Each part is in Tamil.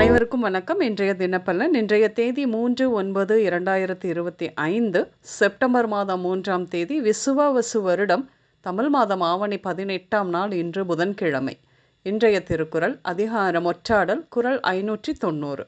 அனைவருக்கும் வணக்கம். இன்றைய தினப்பலன் இன்றைய தேதி மூன்று ஒன்பது இரண்டாயிரத்தி இருபத்தி ஐந்து செப்டம்பர் மாதம் மூன்றாம் தேதி விசுவாவசு வருடம் தமிழ் மாதம் ஆவணி பதினெட்டாம் நாள் இன்று புதன்கிழமை. இன்றைய திருக்குறள் அதிகாரம் ஒற்றாடல் குறள் ஐநூற்றி தொண்ணூறு.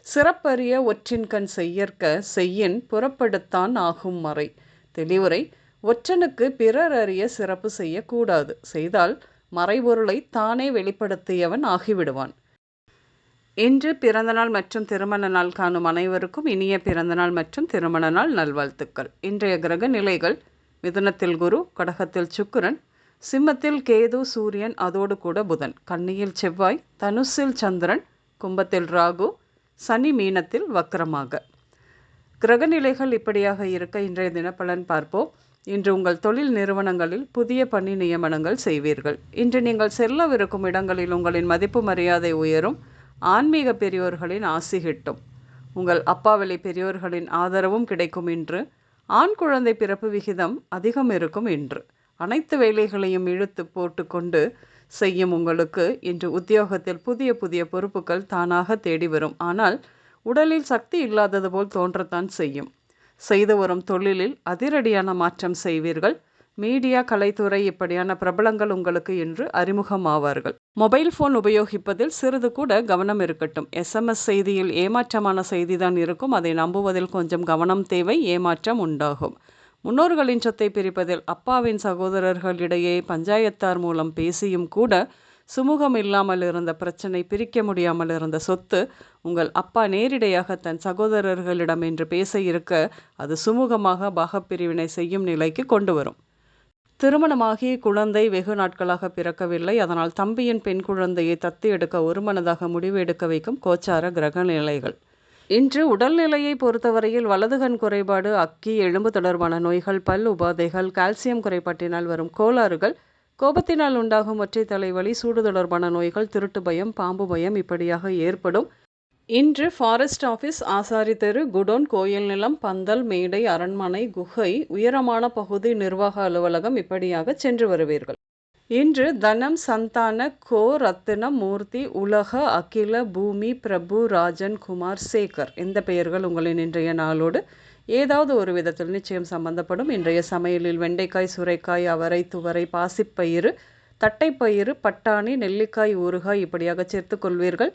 சிறப்பறிய ஒற்றின்கண் செய்யற்க செய்யின் புறப்படுத்தான் ஆகும் மறை. தெளிவுரை ஒற்றனுக்கு பிறர் அறிய சிறப்பு செய்யக்கூடாது. செய்தால் மறைபொருளை தானே வெளிப்படுத்தியவன் ஆகிவிடுவான். இன்று பிறந்தநாள் மற்றும் திருமண நாள் காணும் அனைவருக்கும் இனிய பிறந்தநாள் மற்றும் திருமண நாள் நல்வாழ்த்துக்கள். இன்றைய கிரக நிலைகள் மிதுனத்தில் குரு கடகத்தில் சுக்கிரன் சிம்மத்தில் கேது சூரியன் அதோடு கூட புதன். கன்னியில் செவ்வாய் தனுசில் சந்திரன் கும்பத்தில் ராகு சனி மீனத்தில் வக்கரமாக கிரகநிலைகள் இப்படியாக இருக்க இன்றைய தினப்பலன் பார்ப்போம். இன்று உங்கள் தொழில் நிறுவனங்களில் புதிய பணி நியமனங்கள் செய்வீர்கள். இன்று நீங்கள் செல்லவிருக்கும் இடங்களில் உங்களின் மதிப்பு மரியாதை உயரும். ஆன்மீக பெரியோர்களின் ஆசி கிட்டும். உங்கள் அப்பாவளி பெரியோர்களின் ஆதரவும் கிடைக்கும் இன்று. ஆண் குழந்தை பிறப்பு விகிதம் அதிகம் இருக்கும் இன்று. அனைத்து வேலைகளையும் இழுத்து போட்டுக்கொண்டு செய்யும் உங்களுக்கு இன்று உத்தியோகத்தில் புதிய புதிய பொறுப்புகள் தானாக தேடி வரும். ஆனால் உடலில் சக்தி இல்லாதது போல் தோன்றத்தான் செய்யும். செய்து வரும் தொழிலில் அதிரடியான மாற்றம் செய்வீர்கள். மீடியா கலைத்துறை இப்படியான பிரபலங்கள் உங்களுக்கு இன்று அறிமுகமாவார்கள். மொபைல் ஃபோன் உபயோகிப்பதில் சிறிது கூட கவனம் இருக்கட்டும். எஸ்எம்எஸ் செய்தியில் ஏமாற்றமான செய்திதான் இருக்கும். அதை நம்புவதில் கொஞ்சம் கவனம் தேவை ஏமாற்றம் உண்டாகும். முன்னோர்களின் சொத்தை பிரிப்பதில் அப்பாவின் சகோதரர்களிடையே பஞ்சாயத்தார் மூலம் பேசியும் கூட சுமூகம் இல்லாமல் இருந்த பிரச்சனை பிரிக்க முடியாமல் இருந்த சொத்து உங்கள் அப்பா நேரிடையாக தன் சகோதரர்களிடம் என்று பேச இருக்க அது சுமூகமாக பாகப்பிரிவினை செய்யும் நிலைக்கு கொண்டு வரும். திருமணமாகி குழந்தை வெகு நாட்களாக பிறக்கவில்லை. அதனால் தம்பியின் பெண் குழந்தையை தத்து எடுக்க ஒருமனதாக முடிவு எடுக்க வைக்கும் கோச்சார கிரக நிலைகள். இன்று உடல்நிலையை பொறுத்தவரையில் வலதுகண் குறைபாடு அக்கி எலும்பு தொடர்பான நோய்கள் பல் உபாதைகள் கால்சியம் குறைபாட்டினால் வரும் கோளாறுகள் கோபத்தினால் உண்டாகும் ஒற்றை தலைவலி சூடு தொடர்பான நோய்கள் திருட்டு பயம் பாம்பு பயம் இப்படியாக ஏற்படும். இன்று ஃபாரஸ்ட் ஆஃபீஸ் ஆசாரி தெரு குடோன் கோயில் நிலம் பந்தல் மேடை அரண்மனை குகை உயரமான பகுதி நிர்வாக அலுவலகம் இப்படியாக சென்று வருவீர்கள். இன்று தனம் சந்தான கோ ரத்தினம் மூர்த்தி உலக அகில பூமி பிரபு ராஜன் குமார் சேகர் இந்த பெயர்கள் உங்களின் இன்றைய நாளோடு ஏதாவது ஒரு விதத்தில் நிச்சயம் சம்பந்தப்படும். இன்றைய சமையலில் வெண்டைக்காய் சுரைக்காய் அவரை துவரை பாசிப்பயிறு தட்டைப்பயிறு பட்டாணி நெல்லிக்காய் ஊறுகாய் இப்படியாக சேர்த்து கொள்வீர்கள்.